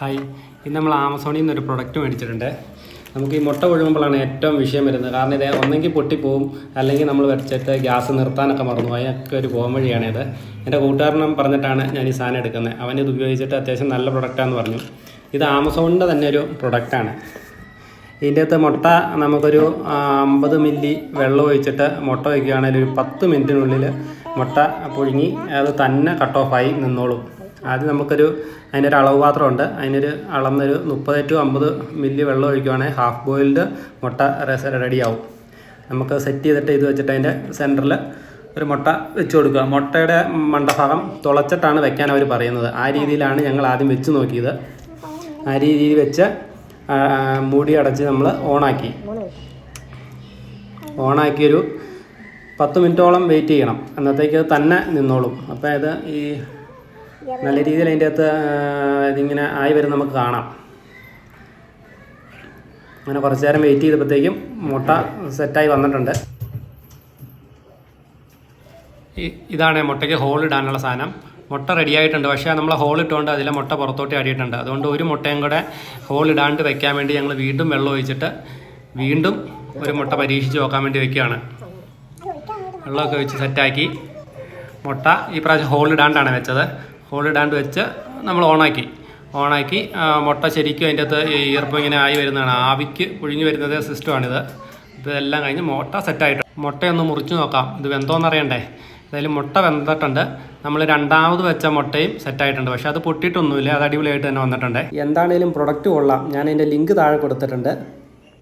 Hi ഇന്ന് നമ്മൾ ആമസോണിൽ നിന്ന് ഒരു പ്രൊഡക്റ്റ് മേടിച്ചിട്ടുണ്ട്. നമുക്ക് ഈ മുട്ട കൊഴുമ്പോഴാണ് ഏറ്റവും വിഷയം വരുന്നത്. കാരണം ഇത് ഒന്നെങ്കിൽ പൊട്ടിപ്പോവും അല്ലെങ്കിൽ നമ്മൾ വെച്ചിട്ട് ഗ്യാസ് നിർത്താനൊക്കെ മറന്നു പോയി അതൊക്കെ ഒരു പോകാൻ വഴിയാണിത് എന്റെ കൂട്ടുകാരനും പറഞ്ഞിട്ടാണ് ഞാൻ ഈ സാധനം എടുക്കുന്നത്. അവൻ ഇത് ഉപയോഗിച്ചിട്ട് അത്യാവശ്യം നല്ല പ്രൊഡക്റ്റാന്ന് പറഞ്ഞു. ഇത് ആമസോണിന്റെ തന്നെ ഒരു പ്രൊഡക്റ്റാണ് ഇതിന്റെ അകത്ത് മുട്ട നമുക്കൊരു അമ്പത് മില്ലി വെള്ളം ഒഴിച്ചിട്ട് മുട്ട വയ്ക്കുകയാണെങ്കിൽ ഒരു പത്ത് മിനിറ്റിനുള്ളിൽ മുട്ട പുഴുങ്ങി അത് തന്നെ കട്ട് ഓഫായി നിന്നോളും. ആദ്യം നമുക്കൊരു അതിനൊരു അളവ് പാത്രമുണ്ട്. അതിനൊരു അളന്നൊരു മുപ്പത് ടു അമ്പത് മില്ലി വെള്ളം ഒഴിക്കുവാണെങ്കിൽ ഹാഫ് ബോയിൽഡ് മുട്ട റെഡി ആവും. നമുക്ക് സെറ്റ് ചെയ്തിട്ട് ഇത് വെച്ചിട്ട് അതിന്റെ സെന്ററിൽ ഒരു മുട്ട വെച്ച് കൊടുക്കുക. മുട്ടയുടെ മണ്ടഭാഗം തുളച്ചിട്ടാണ് വെക്കാൻ അവർ പറയുന്നത്. ആ രീതിയിലാണ് ഞങ്ങൾ ആദ്യം വെച്ച് നോക്കിയത്. ആ രീതിയിൽ വെച്ച് മൂടി അടച്ച് നമ്മൾ ഓണാക്കി. ഓണാക്കിയൊരു പത്ത് മിനിറ്റോളം വെയിറ്റ് ചെയ്യണം. അന്നത്തേക്ക് തന്നെ നിന്നോളും. അപ്പോൾ ഇത് ഈ നല്ല രീതിയിൽ അതിന്റെ അകത്ത് ഇതിങ്ങനെ ആയി വരും നമുക്ക് കാണാം. അങ്ങനെ കുറച്ച് നേരം വെയിറ്റ് ചെയ്തപ്പോഴത്തേക്കും മുട്ട സെറ്റായി വന്നിട്ടുണ്ട്. ഇതാണ് മുട്ടയ്ക്ക് ഹോൾ ഇടാനുള്ള സാധനം. മുട്ട റെഡിയായിട്ടുണ്ട് പക്ഷേ നമ്മൾ ഹോൾ ഇട്ടുകൊണ്ട് അതിലെ മുട്ട പുറത്തോട്ട് ആടിയിട്ടുണ്ട് അതുകൊണ്ട് ഒരു മുട്ടയും കൂടെ ഹോൾ ഇടാണ്ട് വെക്കാൻ വേണ്ടി ഞങ്ങൾ വീണ്ടും വെള്ളം ഒഴിച്ചിട്ട് വീണ്ടും ഒരു മുട്ട പരീക്ഷിച്ച് നോക്കാൻ വേണ്ടി വെക്കുകയാണ്. വെള്ളമൊക്കെ വെച്ച് സെറ്റാക്കി മുട്ട ഈ പ്രാവശ്യം ഹോൾ ഇടാണ്ടാണ് വെച്ചത്. ഹോൾ ഇടാണ്ട് വെച്ച് നമ്മൾ ഓണാക്കി. ഓണാക്കി മുട്ട ശരിക്കും അതിന്റെ അകത്ത് ഈർപ്പം ഇങ്ങനെ ആയി വരുന്നതാണ്. ആവിക്ക് പുഴുങ്ങി വരുന്നത് സിസ്റ്റമാണിത്. ഇപ്പോൾ ഇതെല്ലാം കഴിഞ്ഞ് മുട്ട സെറ്റായിട്ട് മുട്ടയൊന്ന് മുറിച്ച് നോക്കാം. ഇത് വെന്തോന്ന് അറിയണ്ടേ? എന്തായാലും മുട്ട വെന്തിട്ടുണ്ട്. നമ്മൾ രണ്ടാമത് വെച്ച മുട്ടയും സെറ്റായിട്ടുണ്ട്. പക്ഷേ അത് പൊട്ടിയിട്ടൊന്നുമില്ല. അത് അടിപൊളിയായിട്ട് തന്നെ വന്നിട്ടുണ്ട്. എന്താണേലും പ്രൊഡക്റ്റ് കൊള്ളാം. ഞാൻ അതിന്റെ ലിങ്ക് താഴെ കൊടുത്തിട്ടുണ്ട്.